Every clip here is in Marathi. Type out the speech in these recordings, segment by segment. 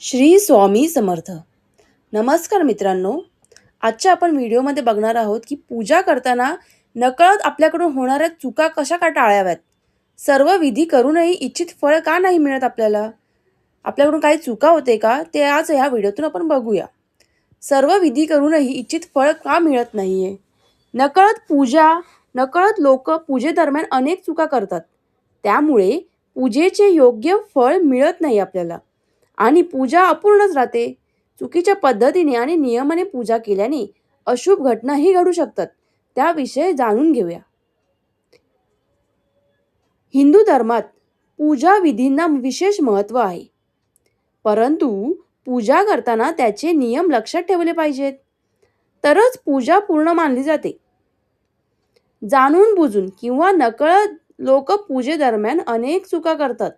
श्री स्वामी समर्थ. नमस्कार मित्रांनो. आजच्या आपण व्हिडिओमध्ये बघणार आहोत की पूजा करताना नकळत आपल्याकडून होणाऱ्या चुका कशा का टाळाव्यात? सर्व विधी करूनही इच्छित फळ का नाही मिळत आपल्याला? आपल्याकडून काही चुका होते का? ते आज ह्या व्हिडिओतून आपण बघूया. सर्व विधी करूनही इच्छित फळ का मिळत नाही आहे नकळत पूजा नकळत लोक पूजेदरम्यान अनेक चुका करतात. त्यामुळे पूजेचे योग्य फळ मिळत नाही आपल्याला. आणि पूजा अपूर्णच राहते. चुकीच्या पद्धतीने आणि नियमाने पूजा केल्याने अशुभ घटनाही घडू शकतात. त्याविषयी जाणून घेऊया. हिंदू धर्मात पूजा विधींना विशेष महत्त्व आहे. परंतु पूजा करताना त्याचे नियम लक्षात ठेवले पाहिजेत. तरच पूजा पूर्ण मानली जाते. जाणून बुजून किंवा नकळत लोक पूजेदरम्यान अनेक चुका करतात.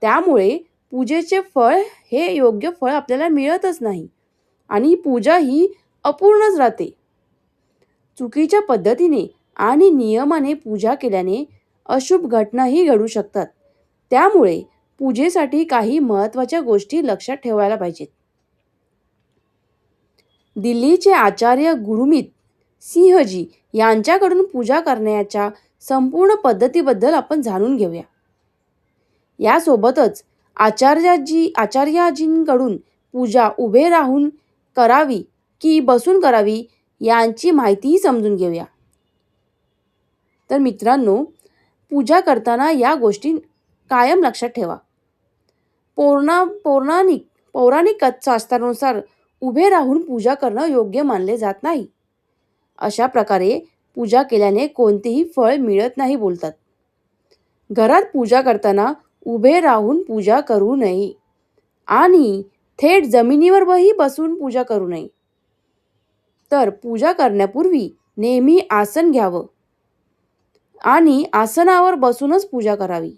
त्यामुळे पूजेचे फळ हे योग्य फळ आपल्याला मिळतच नाही. आणि पूजा ही अपूर्णच राहते. चुकीच्या पद्धतीने आणि नियमाने पूजा केल्याने अशुभ घटनाही घडू शकतात. त्यामुळे पूजेसाठी काही महत्त्वाच्या गोष्टी लक्षात ठेवायला पाहिजेत. दिल्लीचे आचार्य गुरुमित सिंहजी यांच्याकडून पूजा करण्याच्या संपूर्ण पद्धतीबद्दल आपण जाणून घेऊया. यासोबतच आचार्याजी आचार्याजींकडून पूजा उभे राहून करावी की बसून करावी यांची माहितीही समजून घेऊया. तर मित्रांनो पूजा करताना या गोष्टी कायम लक्षात ठेवा. पौर्णा पौराणिक पौराणिक शास्त्रानुसार उभे राहून पूजा करणं योग्य मानले जात नाही. अशा प्रकारे पूजा केल्याने कोणतेही फळ मिळत नाही बोलतात. घरात पूजा करताना उभे राहून पूजा करू नये. आणि थेट जमिनीवरही बसून पूजा करू नये. तर पूजा करण्यापूर्वी नेहमी आसन घ्यावं. आणि आसनावर बसूनच पूजा करावी.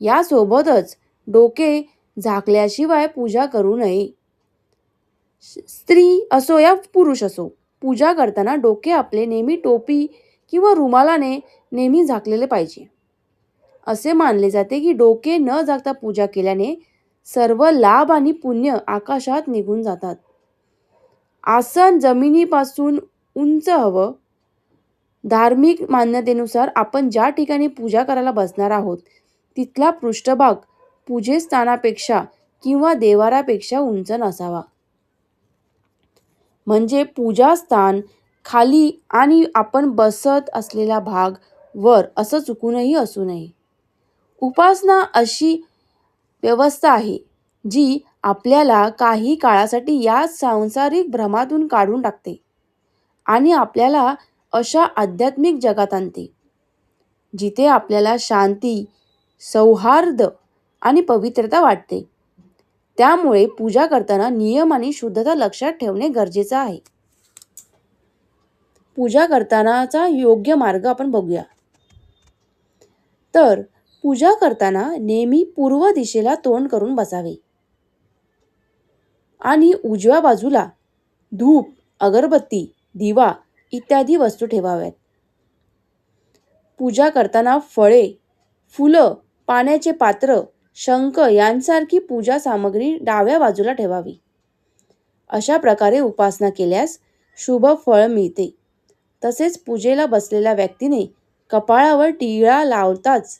यासोबतच डोके झाकल्याशिवाय पूजा करू नये. स्त्री असो या पुरुष असो पूजा करताना डोके आपले नेहमी टोपी किंवा रुमालाने नेहमी झाकलेले पाहिजे. असे मानले जाते की डोके न जागता पूजा केल्याने सर्व लाभ आणि पुण्य आकाशात निघून जातात. आसन जमिनीपासून उंच हवं. धार्मिक मान्यतेनुसार आपण ज्या ठिकाणी पूजा करायला बसणार आहोत तिथला पृष्ठभाग पूजेस्थानापेक्षा किंवा देवारापेक्षा उंच नसावा. म्हणजे पूजास्थान खाली आणि आपण बसत असलेला भाग वर असं चुकूनही असू नये. उपासना अशी व्यवस्था आहे जी आपल्याला काही काळासाठी या सांसारिक भ्रमातून काढून टाकते आणि आपल्याला अशा आध्यात्मिक जगात आणते जिथे आपल्याला शांती सौहार्द आणि पवित्रता वाटते. त्यामुळे पूजा करताना नियम आणि शुद्धता लक्षात ठेवणे गरजेचं आहे. पूजा करतानाचा योग्य मार्ग आपण बघूया. तर पूजा करताना नेहमी पूर्व दिशेला तोंड करून बसावे. आणि उजव्या बाजूला धूप अगरबत्ती दिवा इत्यादी वस्तू ठेवाव्यात. पूजा करताना फळे फुलं पाण्याचे पात्र शंख यांसारखी पूजा सामग्री डाव्या बाजूला ठेवावी. अशा प्रकारे उपासना केल्यास शुभ फळ मिळते. तसेच पूजेला बसलेल्या व्यक्तीने कपाळावर टिळा लावताच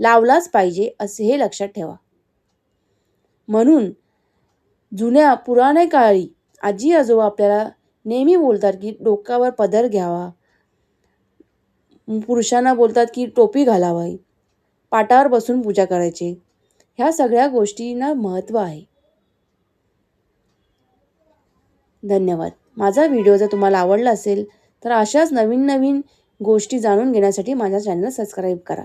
लावलाच पाहिजे असे हे लक्षात ठेवा. म्हणून जुन्या पुराणे काळी आजी आजोबा आपल्याला नेहमी बोलतात की डोक्यावर पदर घ्यावा. पुरुषांना बोलतात की टोपी घालावी. पाटावर बसून पूजा करायची. ह्या सगळ्या गोष्टींना महत्त्व आहे. धन्यवाद. माझा व्हिडिओ जर तुम्हाला आवडला असेल तर अशाच नवीन नवीन गोष्टी जाणून घेण्यासाठी माझ्या चॅनल सबस्क्राईब करा.